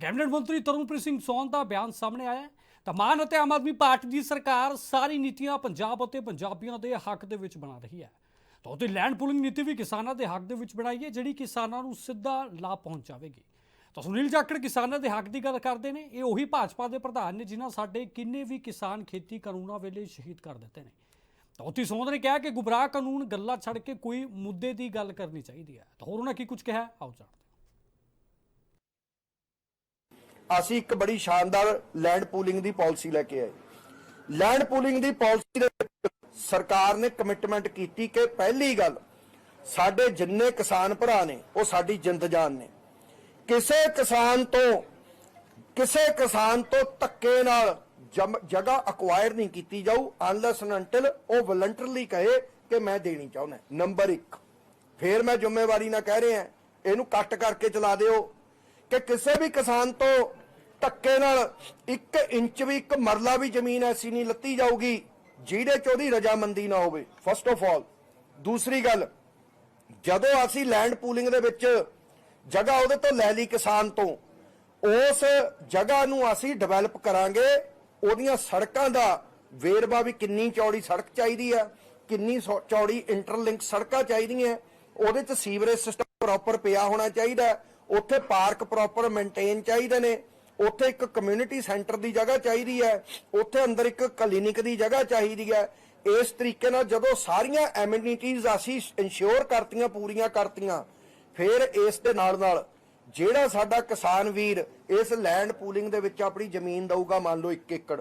Cabinet ਮੰਤਰੀ ਤਰੁਣਪ੍ਰੀਤ ਸਿੰਘ ਸੌਨ ਦਾ ਬਿਆਨ ਸਾਹਮਣੇ ਆਇਆ ਹੈ। ਤਾਂ ਮਾਨ ਅਤੇ ਆਮ ਆਦਮੀ ਪਾਰਟੀ ਦੀ ਸਰਕਾਰ ਸਾਰੀ ਨੀਤੀਆਂ ਪੰਜਾਬ ਅਤੇ ਪੰਜਾਬੀਆਂ ਦੇ ਹੱਕ ਦੇ ਵਿੱਚ ਬਣਾ ਰਹੀ ਹੈ। ਤਾਂ ਉਹਦੀ ਲੈਂਡ ਪੂਲਿੰਗ ਨੀਤੀ ਵੀ ਕਿਸਾਨਾਂ ਦੇ ਹੱਕ ਦੇ ਵਿੱਚ ਬਣਾਈ ਹੈ, ਜਿਹੜੀ ਕਿਸਾਨਾਂ ਨੂੰ ਸਿੱਧਾ ਲਾਭ ਪਹੁੰਚਾਵੇਗੀ। ਤਾਂ ਸੁਨੀਲ ਜਾਖੜ ਕਿਸਾਨਾਂ ਦੇ ਹੱਕ ਦੀ ਗੱਲ ਕਰਦੇ ਨੇ। ਇਹ ਉਹੀ ਭਾਜਪਾ ਦੇ ਪ੍ਰਧਾਨ ਨੇ ਜਿਨ੍ਹਾਂ ਸਾਡੇ ਕਿੰਨੇ ਵੀ ਕਿਸਾਨ ਖੇਤੀ ਕਾਨੂੰਨਾਂ ਵੇਲੇ ਸ਼ਹੀਦ ਕਰ ਦਿੱਤੇ ਨੇ। ਤਾਂ ਉੱਥੇ ਸੌਂਦ ਨੇ ਕਿਹਾ ਕਿ ਗੁਬਰਾਹ ਕਾਨੂੰਨ ਗੱਲਾਂ ਛੱਡ ਕੇ ਕੋਈ ਮੁੱਦੇ ਦੀ ਗੱਲ ਕਰਨੀ ਚਾਹੀਦੀ ਹੈ। ਤਾਂ ਹੋਰ ਉਹਨਾਂ ਕੀ ਕੁਝ ਕਿਹਾ? ਆਓ ਜਾਣਦੇ ਹਾਂ। ਅਸੀਂ ਇੱਕ ਬੜੀ ਸ਼ਾਨਦਾਰ ਲੈਂਡ ਪੂਲਿੰਗ ਦੀ ਪਾਲਿਸੀ ਲੈ ਕੇ ਆਏ। ਲੈਂਡ ਪੂਲਿੰਗ ਦੀ ਪਾਲਿਸੀ ਦੇ ਸਰਕਾਰ ਨੇ ਕਮਿਟਮੈਂਟ ਕੀਤੀ ਕਿ ਪਹਿਲੀ ਗੱਲ, ਸਾਡੇ ਜਿੰਨੇ ਕਿਸਾਨ ਭਰਾ ਨੇ, ਉਹ ਸਾਡੀ ਜਿੰਦ ਜਾਨ ਨੇ। ਕਿਸੇ ਕਿਸਾਨ ਤੋਂ, ਕਿਸੇ ਕਿਸਾਨ ਤੋਂ ਧੱਕੇ ਨਾਲ ਜਗ੍ਹਾ ਅਕਵਾਇਰ ਨਹੀਂ ਕੀਤੀ ਜਾਊ ਅਨਲੈਸ ਅੰਟਿਲ ਉਹ ਵਲੰਟਰਲੀ ਕਹੇ ਕਿ ਮੈਂ ਦੇਣੀ ਚਾਹੁੰਦਾ। ਨੰਬਰ 1 ਫੇਰ ਮੈਂ ਜ਼ਿੰਮੇਵਾਰੀ ਨਾਲ ਕਹਿ ਰਿਹਾ, ਇਹਨੂੰ ਕੱਟ ਕਰਕੇ ਚਲਾ ਦਿਓ। ਕਿ ਕਿਸੇ ਵੀ ਕਿਸਾਨ ਤੋਂ ਧੱਕੇ ਨਾਲ 1 ਇੰਚ ਵੀ, ਇੱਕ ਮਰਲਾ ਵੀ ਜ਼ਮੀਨ ਐਸੀ ਨਹੀਂ ਲੱਤੀ ਜਾਊਗੀ ਜਿਹਦੇ ਚ ਉਹਦੀ ਰਜਾਮੰਦੀ ਨਾ ਹੋਵੇ। ਫਸਟ ਆਫ ਆਲ ਦੂਸਰੀ ਗੱਲ, ਜਦੋਂ ਅਸੀਂ ਲੈਂਡ ਪੂਲਿੰਗ ਦੇ ਵਿੱਚ ਜਗ੍ਹਾ ਉਹਦੇ ਤੋਂ ਲੈ ਲਈ ਕਿਸਾਨ ਤੋਂ, ਉਸ ਜਗ੍ਹਾ ਨੂੰ ਅਸੀਂ ਡਿਵੈਲਪ ਕਰਾਂਗੇ, ਉਹਦੀਆਂ ਸੜਕਾਂ ਦਾ ਵੇਰਵਾ ਵੀ ਕਿੰਨੀ ਚੌੜੀ ਸੜਕ ਚਾਹੀਦੀ ਆ, ਕਿੰਨੀ ਚੌੜੀ ਇੰਟਰਲਿੰਕ ਸੜਕਾਂ ਚਾਹੀਦੀਆਂ, ਉਹਦੇ ਚ ਸੀਵਰੇਜ ਸਿਸਟਮ ਪ੍ਰੋਪਰ ਪਿਆ ਹੋਣਾ ਚਾਹੀਦਾ ਉੱਥੇ ਪਾਰਕ ਪ੍ਰੋਪਰ ਮੇਨਟੇਨ ਚਾਹੀਦੇ ਨੇ। ਉੱਥੇ ਇੱਕ ਕਮਿਊਨਿਟੀ ਸੈਂਟਰ ਦੀ ਜਗ੍ਹਾ ਚਾਹੀਦੀ ਹੈ। ਉੱਥੇ ਅੰਦਰ ਇੱਕ ਕਲੀਨਿਕ ਦੀ ਜਗ੍ਹਾ ਚਾਹੀਦੀ ਹੈ। ਇਸ ਤਰੀਕੇ ਨਾਲ ਜਦੋਂ ਸਾਰੀਆਂ ਐਮਿਨਿਟੀਜ਼ ਅਸੀਂ ਇੰਸ਼ੋਰ ਕਰਤੀਆਂ, ਪੂਰੀਆਂ ਕਰਤੀਆਂ, ਫਿਰ ਇਸ ਦੇ ਨਾਲ ਨਾਲ ਜਿਹੜਾ ਸਾਡਾ ਕਿਸਾਨ ਵੀਰ ਇਸ ਲੈਂਡ ਪੂਲਿੰਗ ਦੇ ਵਿੱਚ ਆਪਣੀ ਜ਼ਮੀਨ ਦਊਗਾ, ਮੰਨ ਲਓ 1 ਏਕੜ।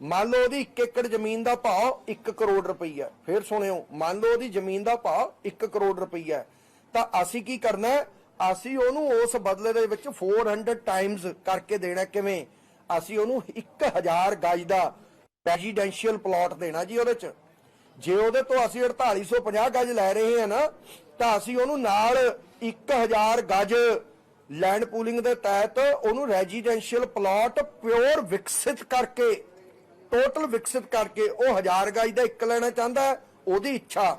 ਮੰਨ ਲਓ ਉਹਦੀ 1 ਏਕੜ ਜ਼ਮੀਨ ਦਾ ਭਾਅ 1 ਕਰੋੜ ਰੁਪਈਆ ਫਿਰ ਸੁਣਿਓ, ਮੰਨ ਲਓ ਉਹਦੀ ਜ਼ਮੀਨ ਦਾ ਭਾਅ 1 ਕਰੋੜ ਰੁਪਈਆ ਤਾਂ ਅਸੀਂ ਕੀ ਕਰਨਾ ਹੈ? ਅਸੀਂ ਉਹਨੂੰ ਉਸ ਬਦਲੇ ਦੇ ਵਿੱਚ 400 ਟਾਈਮਸ ਕਰਕੇ ਦੇਣਾ ਕਿਵੇਂ? ਅਸੀਂ ਉਹਨੂੰ 1000 ਗਜ ਦਾ ਰੈਜ਼ੀਡੈਂਸ਼ੀਅਲ ਪਲਾਟ ਦੇਣਾ ਜੀ ਉਹਦੇ ਚ। ਜੇ ਉਹਦੇ ਤੋਂ ਅਸੀਂ 4850 ਗਜ ਲੈ ਰਹੇ ਹਾਂ ਨਾ ਤਾਂ ਅਸੀਂ ਉਹਨੂੰ ਨਾਲ 1000 ਗਜ ਲੈਂਡ ਪੂਲਿੰਗ ਦੇ ਤਹਿਤ ਉਹਨੂੰ ਰੈਜ਼ੀਡੈਂਸ਼ੀਅਲ ਪਲਾਟ ਪਿਓਰ ਵਿਕਸਿਤ ਕਰਕੇ ਟੋਟਲ ਵਿਕਸਿਤ ਕਰਕੇ ਉਹ 1000 ਗਜ ਦਾ ਇੱਕ ਲੈਣਾ ਚਾਹੁੰਦਾ ਹੈ, ਉਹਦੀ ਇੱਛਾ।